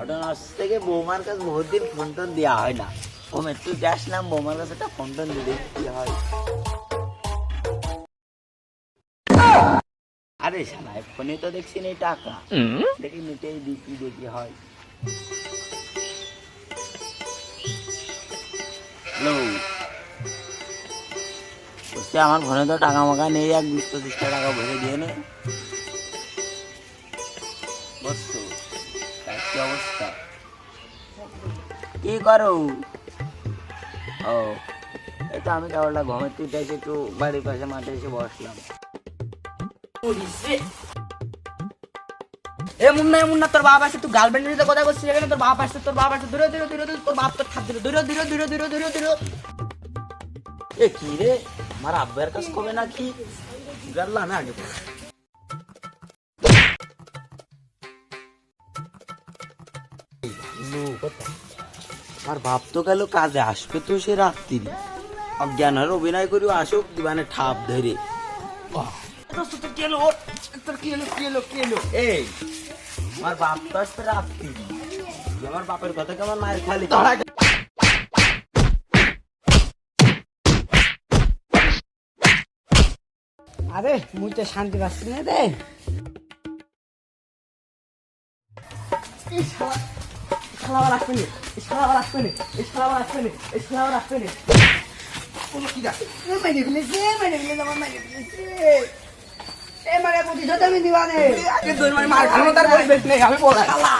ঘটনা হচ্ছে থেকে বৌমার কাছে বহুত দিন ফোন টোন দেওয়া হয় না। ও একটু আসলাম বৌমার কাছে একটা ফোন টোন দিয়ে কি হয়। আরে শালা ফোনে তো দেখছি নেই টাকা। দেখি মিটেই দিই কি দেখি হয়। হ্যালো আমার ফোনে তো টাকা মাকা নেই এক বিশ পঁচিশটা টাকা ভরে দিয়ে নে। কি করো? ও, এই তো আমি কেবলটা ঘুমের তুই এসে একটু বাড়ির পাশে মাঠে এসে বসলাম। এ মুন্না মুন্না, তোর তুই গার্লফ্রেন্ডের সাথে কথা করছিস এখানে? তোর বাপ আসছে, তোর বাপ আসছে। দূরে দূরে দূরে তোর বাপ তোর দূরে দূরে দূরে দূরে দূরে দূরে এ কি রে? আমার আব্বার কাছে কবে নাকি? গাল্লা আমি আগে। আর বাপ তো গেল কাজে আসবে তো সে রাত্রি। অজ্ঞান হয়ে অভিনয় করি আসুক, দিবানে ঠাপ ধরে। আরে, মুই তো শান্তি পাচ্ছি না রে। শালা শালা আবার আসবে না এই শালা আবার আসবে না এই শালা আবার আসবে না এই শালা আবার আসবে না কোনো কি দা ফেলেছে ফেলেছে আমার মাইনে ফেলেছে এ প্রতিশোধ আমি দিবানে আগে দুই মানে মার খানো তার পরিবেশ নেই আমি বলা শালা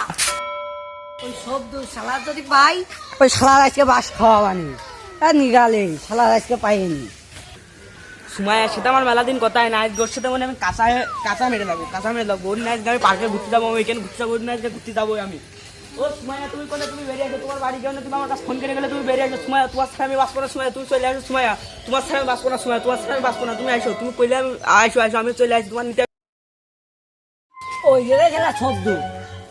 ওই সব শালা যদি পাই ওই শালার আজকে বাস খাওয়াবানি আর নিগালে শালার আজকে পাইনি সময় সেটা আমার মেলা দিন কথাই না আজ সাথে মানে আমি কাঁচা কাঁচা মেরে লাগবো কাঁচা মেরে লাগবো ওর নাচ আমি পার্কে ঘুরতে যাব আমি এখানে ঘুরতে যাব ওর নাচ ঘুরতে যাব আমি ও সময় তুমি কোথায় তুমি বেরিয়ে আসো তোমার বাড়ি গেলে তুমি আমার কাছে ফোন করে গেলে তুমি বেরিয়ে আসো সময় তোমার সাথে আমি বাস করার সময় তুমি চলে আসো সময় তোমার সাথে বাস করার সময় তোমার সাথে বাস করা তুমি আসো তুমি কইলে আমি আসো আসো আমি চলে আসি তোমার নিতে ওই গেলে গেলা শব্দ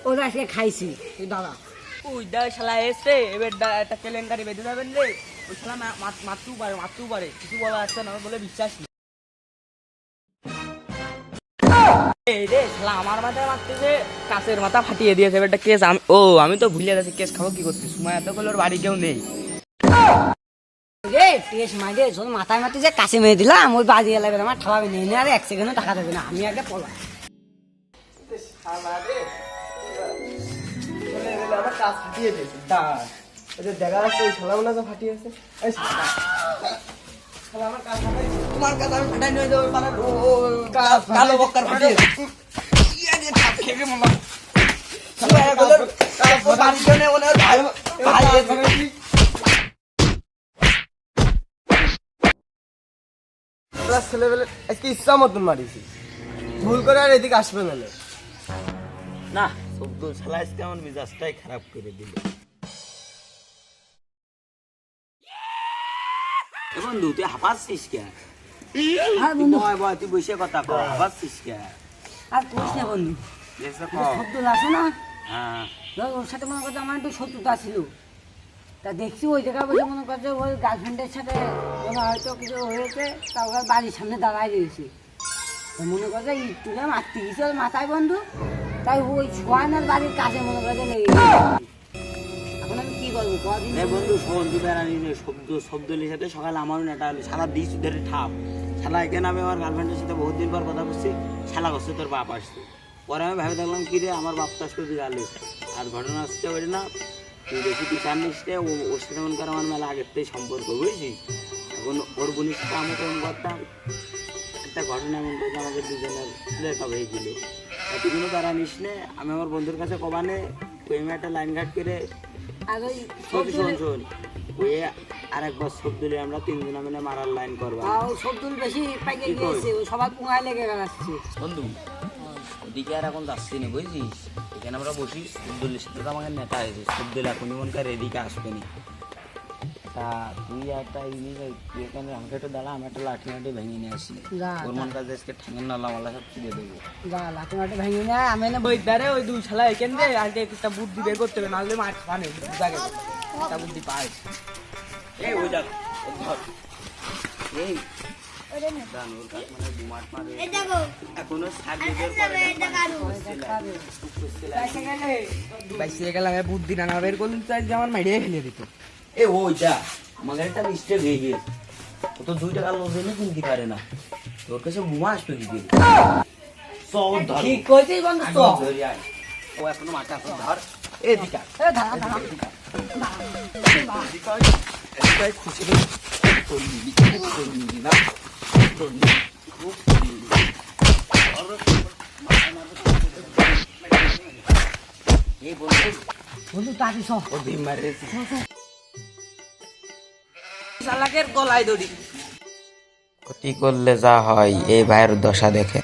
ওরা আজকে খাইছি দাদা। ওই দা শালা এসে এবার একটা কেলেঙ্কারি বেঁধে যাবেন রে। ওই শালা মারতেও পারে মারতেও পারে কিছু বলা আসছে না বলে বিশ্বাস এই রে শালা আমার মাথায় মারতেছে কাছের মাথা ফাটিয়ে দিয়েছে এবার একটা কেস আমি ও আমি তো ভুলে গেছি কেস খাব কি করতে সময় এত করলে ওর বাড়ি কেউ নেই। রে টেস মাইরে শোন মাথায় মাথায় যে কাছে মেরে দিলাম ওই বাজি এলাবে আমার ঠাবাবে নেই না আর এক সেকেন্ডও টাকা দেবে না আমি আগে দিয়েছে দেখা যাচ্ছে ওই শালা মনে ফাটিয়েছে তোমার কাজ আমি ফাটাই নিয়ে যাব কালো বক্কার ফাটিয়ে। খেয়ে বাড়ির জন্য ভাই ভাই ছেলেবেলে আজকে ইচ্ছা মতন মারিছি ভুল করে আর এদিকে আসবে না না সদ্য শালা আজকে আমার মেজাজটাই খারাপ করে দিল। বন্ধু তুই হাঁপাচ্ছিস কে? আর বন্ধু। বয় বয় তুই বসে কথা কর হাঁপাচ্ছিস কে? আর কোষ না বন্ধু। শব্দ আছে না? হ্যাঁ। ওর সাথে মনে করছে আমার একটু শত্রুতা ছিল। তা দেখছি ওই জায়গায় বসে মনে করছে ওই গার্লফ্রেন্ডের সাথে ওরা হয়তো কিছু হয়েছে তা ওরা বাড়ির সামনে দাঁড়ায় রয়েছে। মনে করছে ইট তুলে মারতে গেছে ওর মাথায় বন্ধু। তাই ওই সোয়ানার বাড়ির কাছে মনে করছে লেগে এ বন্ধু তুই বেড়ানি শব্দ শব্দলির সাথে সকালে আমারও নেটা হলো সারা দিস ধরে ঠাপ শালা, এখানে আমি আমার গার্লফ্রেন্ডের সাথে বহুত দিন পর কথা বলছি, শালা করছে তোর বাপ আসছে। পরে আমি ভেবে দেখলাম কি রে আমার বাপ তো আসবে গেলে আর ঘটনা হচ্ছে ওই না, তুই বেশি বিচার নিস রে ও- ওর সাথে মনে কর আমার মেলা আগের থেকে সম্পর্ক, বুঝছিস? এখন ওর বোনের সাথে আমি কেমন করতাম? একটা ঘটনা এমন করতে আমাদের দুজনের হয়ে গেল এতগুলো তারা নিস নে, আমি আমার বন্ধুর কাছে কবানে তুই আমি একটা লাইন ঘাট করে শোন শোন ওই আমরা তিনজন মিলে মারার লাইন করব। বেশি পাইকে কি গিয়েছে সবার পুঙায় লেগে গেছে। বন্ধু ওদিকে আর এখন যাচ্ছি না বুঝছিস? এখানে আমরা বসি সবদুলের সাথে আমাকে নেতা হয়েছে সবদুল এখন মন করে এদিকে আসবে না। তা তুই একটা তুই এখানে আমাকে একটু দাঁড়া আমি একটা লাঠি মাটি ভেঙে নিয়ে আসি। ওর মন কাছে আজকে ঠ্যাঙের নালা মালা সব ছিঁড়ে দেবো। যা লাঠি মাটি ভেঙে না আমি ওই দারে ওই দুই শালা এখান দিয়ে আজকে একটা বুদ্ধি বের করতে হবে নাহলে মার খাওয়া নেই বুঝা একটা বুদ্ধি পায়। এই ওই ধর। এই মানে না। বুদ্ধি নানা বের আজকে আমার মেরিয়ে ফেলে দিত। এ ওইটা আমাদের একটা মিস্টেক হয়ে গেছে ও তো দুই টাকা লোক এনে কিনতে পারে না তোর কাছে বুমা আসতো কি দিয়ে ধর ঠিক কইছিস বন্ধু তো। ও এখনও মাথা এখন ধর এদিকে আয়। এ দাঁড়া দাঁড়া এদিকে আয়। খুশি রে। তোর নিবি, তোর নিবি না। তোর নিবি, খুব তোর নিবি। এই বন্ধু, বন্ধু তাড়ি সহ ও ডিম মারিয়েছে। শালাকের গলায় দড়ি। ক্ষতি করলে যা হয় এই ভাইয়ের দশা দেখে।